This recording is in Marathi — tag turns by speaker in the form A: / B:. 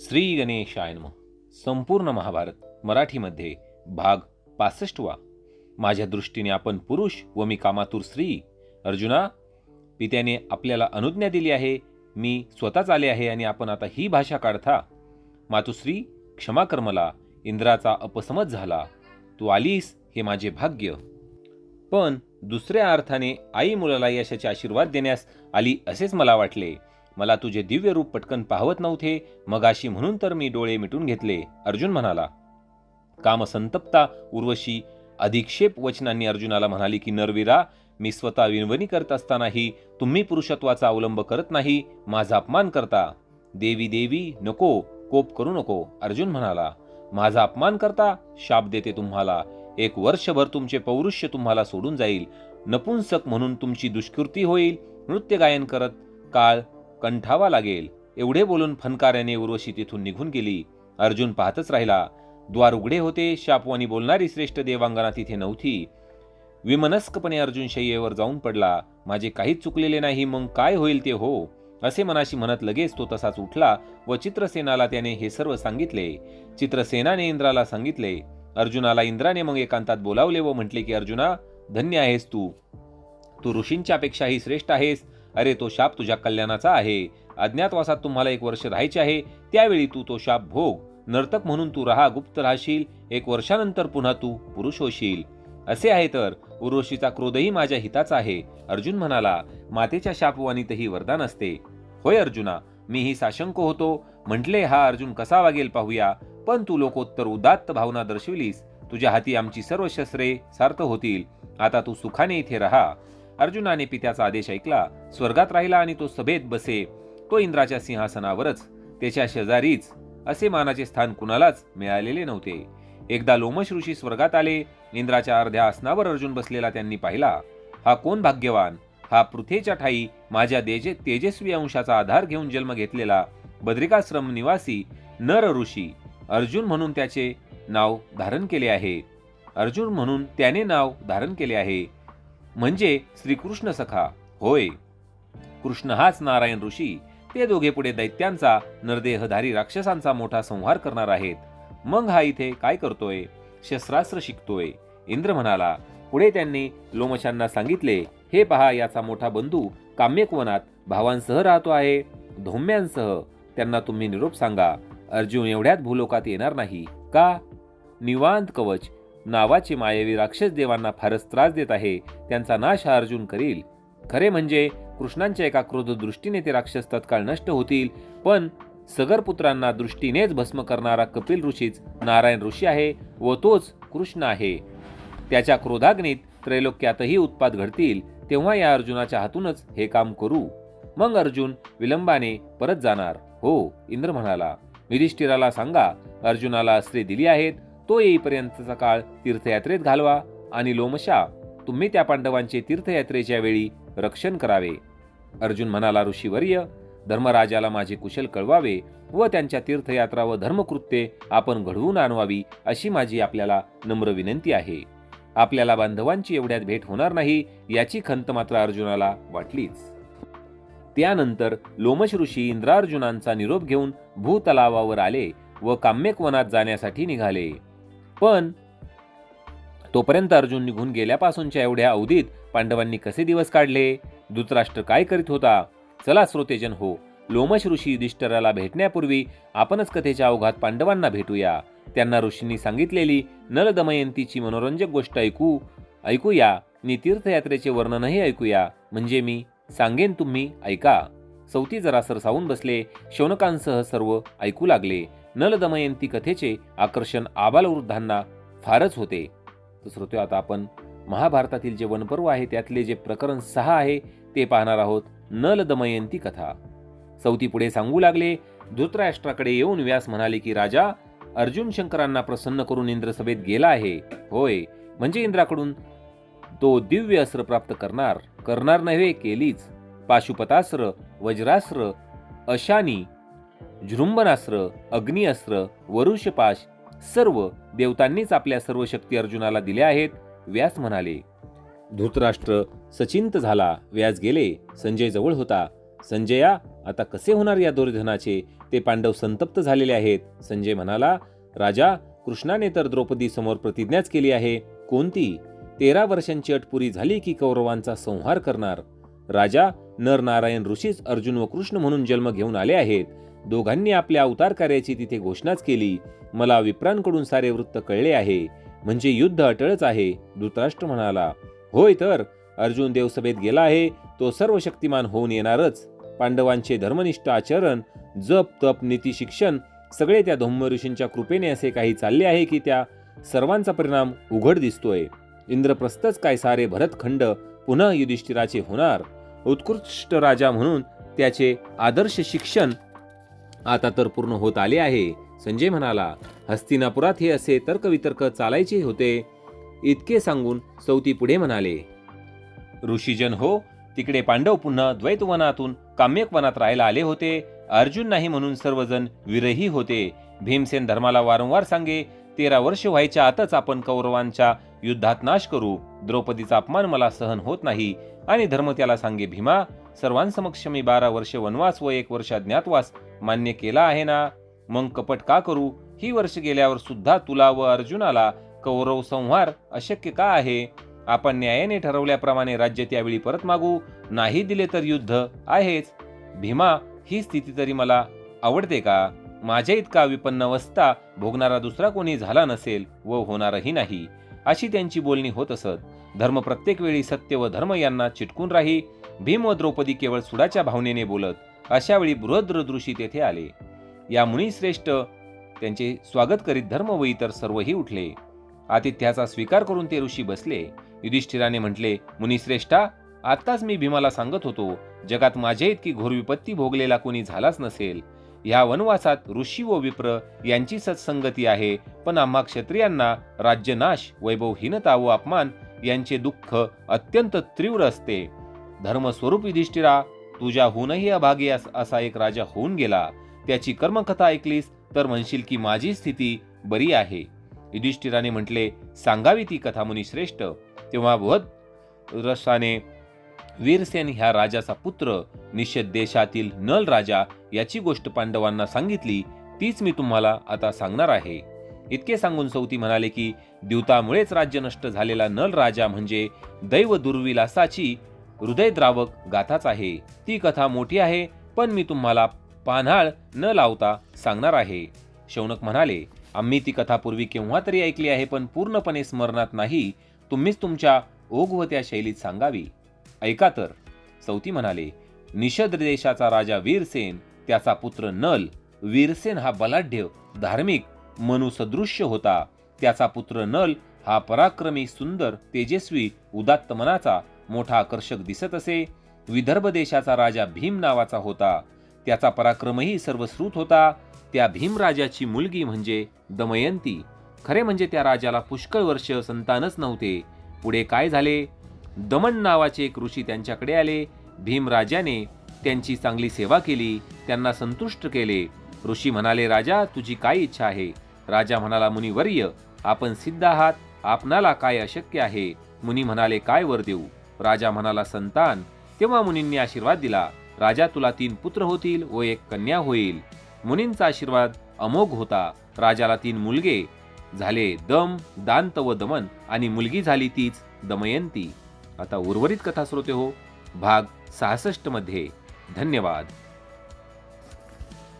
A: श्री गणेशाय नम. संपूर्ण महाभारत मराठीमध्ये भाग पासष्टवा. माझ्या दृष्टीने आपण पुरुष व मी कामातूर स्त्री अर्जुना पित्याने आपल्याला अनुज्ञा दिली आहे मी स्वतःच आले आहे आणि आपण आता ही भाषा काढता. मातुश्री क्षमा कर मला इंद्राचा अपसमज झाला तू आलीस हे माझे भाग्य. पण दुसऱ्या अर्थाने आई मुलाला यशाचे आशीर्वाद देण्यास आली असेच मला वाटले. मला तुझे दिव्य रूप पटकन पाहवत नव्हते मगाशी म्हणून तर मी डोळे मिटून घेतले. अर्जुन म्हणाला कामसंतप्ता उर्वशी अधिक्षेप वचनांनी अर्जुनाला म्हणाली की नरवीरा मी स्वतः विनवणी करत असतानाही तुम्ही पुरुषत्वाचा अवलंब करत नाही माझा अपमान करता. देवी देवी नको कोप करू नको. अर्जुन म्हणाला माझा अपमान करता? शाप देते तुम्हाला. एक वर्षभर तुमचे पौरुष्य तुम्हाला सोडून जाईल. नपुंसक म्हणून तुमची दुष्कृती होईल. नृत्य गायन करत काळ कंठावा लागेल. एवढे बोलून फनकाऱ्याने उर्वशी तिथून निघून गेली. अर्जुन पाहतच राहिला द्वार उघडे होते शापवानी बोलणारी श्रेष्ठ देवांगना तिथे नव्हती. विमनस्कपणे अर्जुन शय्येवर जाऊन पडला माझे काहीच चुकलेले नाही मग काय होईल ते हो असे मनाशी म्हणत लगेच तो तसाच उठला व चित्रसेनाला त्याने हे सर्व सांगितले. चित्रसेनाने इंद्राला सांगितले अर्जुनाला इंद्राने मग एकांतात बोलावले व म्हटले की अर्जुना धन्य आहेस तू. तू ऋषींच्या अपेक्षाही श्रेष्ठ आहेस. अरे तो शाप तुझ्या कल्याणाचा आहे. अज्ञातवासात तुम्हाला एक वर्ष राहायचे आहे. त्यावेळी तू तो शाप भोग. नर्तक म्हणून तू राहा गुप्त राहशील. एक वर्षानंतर पुन्हा तू पुरुष होशील. असे आहे तर उर्वशीचा क्रोधही माझ्या हिताचा आहे. अर्जुन म्हणाला मातेच्या शापवानीतही वरदान असते. होय अर्जुना मीही साशंक होतो. म्हटले हा अर्जुन कसा वागेल पाहूया. पण तू लोकोत्तर उदात्त भावना दर्शविलीस. तुझ्या हाती आमची सर्व शस्त्रे सार्थ होतील. आता तू सुखाने इथे राहा. अर्जुनाने पित्याचा आदेश ऐकला स्वर्गात राहिला आणि तो सभेत बसे. तो इंद्राच्या सिंहासनावरच त्याच्या शेजारीच असे मानाचे स्थान कुणालाच मिळालेले नव्हते. एकदा लोमश ऋषी स्वर्गात आले इंद्राच्या अर्ध्या आसनावर अर्जुन बसलेला त्यांनी पाहिला. हा कोण भाग्यवान? हा पृथ्वीच्या ठाई माझ्या देजे तेजस्वी अंशाचा आधार घेऊन जन्म घेतलेला बद्रिकाश्रम निवासी नर ऋषी. अर्जुन म्हणून त्याचे नाव धारण केले आहे. अर्जुन म्हणून त्याने नाव धारण केले आहे. म्हणजे श्रीकृष्ण सखा. होय. कृष्ण हाच नारायण ऋषी. ते दोघे पुढे दैत्यांचा नरदेहधारी राक्षसांचा मोठा संहार करणार आहेत. मग हा इथे काय करतोय? शस्त्रास्त्र शिकतोय. इंद्र म्हणाला पुढे त्यांनी लोमशांना सांगितले हे पहा याचा मोठा बंधू काम्यकवनात भावांसह राहतो आहे. धौम्यांसह त्यांना तुम्ही निरोप सांगा. अर्जुन एवढ्यात भूलोकात येणार नाही. का? निवांत कवच नावाचे मायवी राक्षस देवांना फारच त्रास देत आहे. त्यांचा नाश हा अर्जुन करील. खरे म्हणजे कृष्णांच्या एका क्रोध दृष्टीने ते राक्षस तत्काळ नष्ट होतील पण सगरपुत्रांना दृष्टीनेच भस्म करणारा कपिल ऋषीच नारायण ऋषी आहे व तोच कृष्ण आहे. त्याच्या क्रोधाग्नीत त्रैलोक्यातही उत्पाद घडतील तेव्हा या अर्जुनाच्या हातूनच हे काम करू. मग अर्जुन विलंबाने परत जाणार. हो इंद्र म्हणाला युधिष्ठिराला सांगा अर्जुनाला अस्त्रे दिली आहेत तो येईपर्यंतचा काळ तीर्थयात्रेत घालवा आणि लोमशा तुम्ही त्या पांडवांचे तीर्थयात्रेच्या वेळी रक्षण करावे. अर्जुन म्हणाला ऋषीवर्य धर्मराजाला माझे कुशल कळवावे व त्यांच्या तीर्थयात्रा व धर्मकृत्ये आपण घडवून आणवावी अशी माझी आपल्याला नम्र विनंती आहे. आपल्याला बांधवांची एवढ्यात भेट होणार नाही याची खंत मात्र अर्जुनाला वाटलीच. त्यानंतर लोमश ऋषी इंद्रार्जुनांचा निरोप घेऊन भूतलावावर आले व काम्यक वनात जाण्यासाठी निघाले. पण तोपर्यंत अर्जुन निघून गेल्यापासूनच्या एवढ्या अवधीत पांडवांनी कसे दिवस काढले? धृतराष्ट्र काय करीत होता? चला श्रोतेजन हो लोमश ऋषी युधिष्ठराला भेटण्यापूर्वी आपणच कथेच्या अवघात पांडवांना भेटूया. त्यांना ऋषींनी सांगितलेली नलदमयंतीची मनोरंजक गोष्ट ऐकू ऐकूया. नि तीर्थयात्रेचे वर्णनही ऐकूया. म्हणजे मी सांगेन तुम्ही ऐका. सौती जरा सरसावून बसले शौनकांसह सर्व ऐकू लागले. नलदमयंती कथेचे आकर्षण आबालवृद्धांना फारच होते. तर श्रोते आता आपण महाभारतातील जे वनपर्व आहे त्यातले जे प्रकरण सहा आहे ते पाहणार आहोत. नल दमयंती कथा. सौती पुढे सांगू लागले धृतराष्ट्राकडे येऊन व्यास म्हणाले की राजा अर्जुन शंकरांना प्रसन्न करून इंद्रसभेत गेला आहे. होय. म्हणजे इंद्राकडून? तो दिव्य अस्त्र प्राप्त करणार. करणार नव्हे केलीच. पाशुपतास्त्र वज्रास्त्र अशानी झृंबनास्त्र अग्निअस्त्र वरुषपाश सर्व देवतांनीच आपल्या सर्व शक्ती अर्जुनाला दिल्या आहेत व्यास म्हणाले. धृतराष्ट्र सचिंत झाला व्यास गेले संजय जवळ होता. संजया आता कसे होणार या दुर्धनाचे ते पांडव संतप्त झालेले आहेत. संजय म्हणाला राजा कृष्णाने तर द्रौपदी समोर प्रतिज्ञाच केली आहे. कोणती? तेरा वर्षांची अट पुरी झाली की कौरवांचा संहार करणार. राजा नर नारायण ऋषीच अर्जुन व कृष्ण म्हणून जन्म घेऊन आले आहेत. दोघांनी आपल्या अवतार कार्याची तिथे घोषणाच केली. मला विप्रांकडून सारे वृत्त कळले आहे. म्हणजे युद्ध अटळच आहे धृतराष्ट्र म्हणाला. होय तर अर्जुन देवसभेत गेला आहे तो सर्व शक्तिमान होऊन येणारच. पांडवांचे धर्मनिष्ठ आचरण जप तप नीती शिक्षण सगळे त्या धौम्य ऋषींच्या कृपेने असे काही चालले आहे की त्या सर्वांचा परिणाम उघड दिसतोय. इंद्रप्रस्थच काय सारे भरतखंड पुन्हा युधिष्ठिराचे होणार. उत्कृष्ट राजा म्हणून त्याचे आदर्श शिक्षण आता तर पूर्ण होत आले आहे. संजय म्हणाला हस्तिनापुरात हे असे तर्कवितर्क चालायचे होते? इतके सांगून सौती पुढे म्हणाले ऋषीजन हो तिकडे पांडव पुन्हा द्वैतवनातून काम्यक वनात राहायला आले होते. अर्जुन नाही म्हणून सर्वजण विरही होते. भीमसेन धर्माला वारंवार सांगे तेरा वर्ष व्हायच्या आतच आपण कौरवांच्या युद्धात नाश करू. द्रौपदीचा अपमान मला सहन होत नाही. आणि धर्म त्याला सांगे भीमा सर्वांसमक्ष मी बारा वर्ष वनवास व एक वर्ष अज्ञातवास. मान्य केला आहे ना? मग कपट का करू? ही वर्ष गेल्यावर सुद्धा तुला व अर्जुनाला कौरव संहार अशक्य का आहे? आपण न्यायाने ठरवल्याप्रमाणे राज्य त्यावेळी परत मागू नाही दिले तर युद्ध आहेच. भीमा ही स्थिती तरी मला आवडते का? माझ्या इतका विपन्न अवस्था भोगणारा दुसरा कोणी झाला नसेल व होणारही नाही. अशी त्यांची बोलणी होत असत. धर्म प्रत्येक वेळी सत्य व धर्म यांना चिटकून राही भीम व द्रौपदी केवळ सुडाच्या भावनेने बोलत अशावेळी वेळी तेथे आले. या मुनिश्रेष्ठ त्यांचे स्वागत करीत धर्मवयी तर इतर सर्वही उठले. आतिथ्याचा स्वीकार करून ते ऋषी बसले. युधिष्ठिराने म्हटले मुनिश्रेष्ठा आत्ताच मी भीमाला सांगत होतो जगात माझ्या इतकी घोर विपत्ती भोगलेला कोणी झालाच नसेल. ह्या वनवासात ऋषी व विप्र यांची सत्संगती आहे पण आम्हा क्षत्रियांना राज्यनाश वैभवहीनता व अपमान यांचे दुःख अत्यंत तीव्र असते. धर्मस्वरूप युधिष्ठिरा तुझ्याहूनही अभागी असा एक राजा होऊन गेला. त्याची कर्मकथा ऐकलीस तर म्हणशील की माझी स्थिती बरी आहे. युधिष्ठिराने म्हटले सांगावी ती कथा मुनी श्रेष्ठ. तेव्हा वध रसाने वीरसेन ह्या राजाचा पुत्र निषद देशातील नल राजा याची गोष्ट पांडवांना सांगितली तीच मी तुम्हाला आता सांगणार आहे. इतके सांगून सौती म्हणाले की द्यूतामुळेच राज्य नष्ट झालेला नल राजा म्हणजे दैव दुर्विलासाची हृदयद्रावक गाथाच आहे. ती कथा मोठी आहे पण मी तुम्हाला पान्हाळ न लावता सांगणार आहे. शौनक म्हणाले आम्ही ती कथा पूर्वी केव्हा तरी ऐकली आहे पण पूर्णपणे स्मरणात नाही. तुम्हीच तुमच्या ओघवत्या शैलीत सांगावी. ऐका तर सौती म्हणाले निषद देशाचा राजा वीरसेन त्याचा पुत्र नल. वीरसेन हा बलाढ्य धार्मिक मनुसदृश्य होता. त्याचा पुत्र नल हा पराक्रमी सुंदर तेजस्वी उदात्त मनाचा मोठा आकर्षक दिसत असे. विदर्भ देशाचा राजा भीम नावाचा होता. त्याचा पराक्रमही सर्वश्रुत होता. त्या भीम राजाची मुलगी म्हणजे दमयंती. खरे म्हणजे त्या राजाला पुष्कळ वर्ष संतानच नव्हते. पुढे काय झाले? दमन नावाचे एक ऋषी त्यांच्याकडे आले. भीम राजाने त्यांची चांगली सेवा केली. त्यांना संतुष्ट केले. ऋषी म्हणाले राजा तुझी काय इच्छा आहे? राजा म्हणाला मुनिवर्य आपण सिद्ध आहात. आपणाला काय अशक्य आहे? मुनी म्हणाले काय वर देऊ? राजा म्हणाला संतान तेव्हा मुनींनी आशीर्वाद दिला. राजा तुला तीन पुत्र होतील व एक कन्या होईल. मुनींचा आशीर्वाद अमोघ होता. राजाला तीन मुलगे झाले दम दांत व दमन आणि मुलगी झाली तीच दमयंती. आता उर्वरित कथा श्रोते हो. भाग सहासष्टमध्ये. धन्यवाद.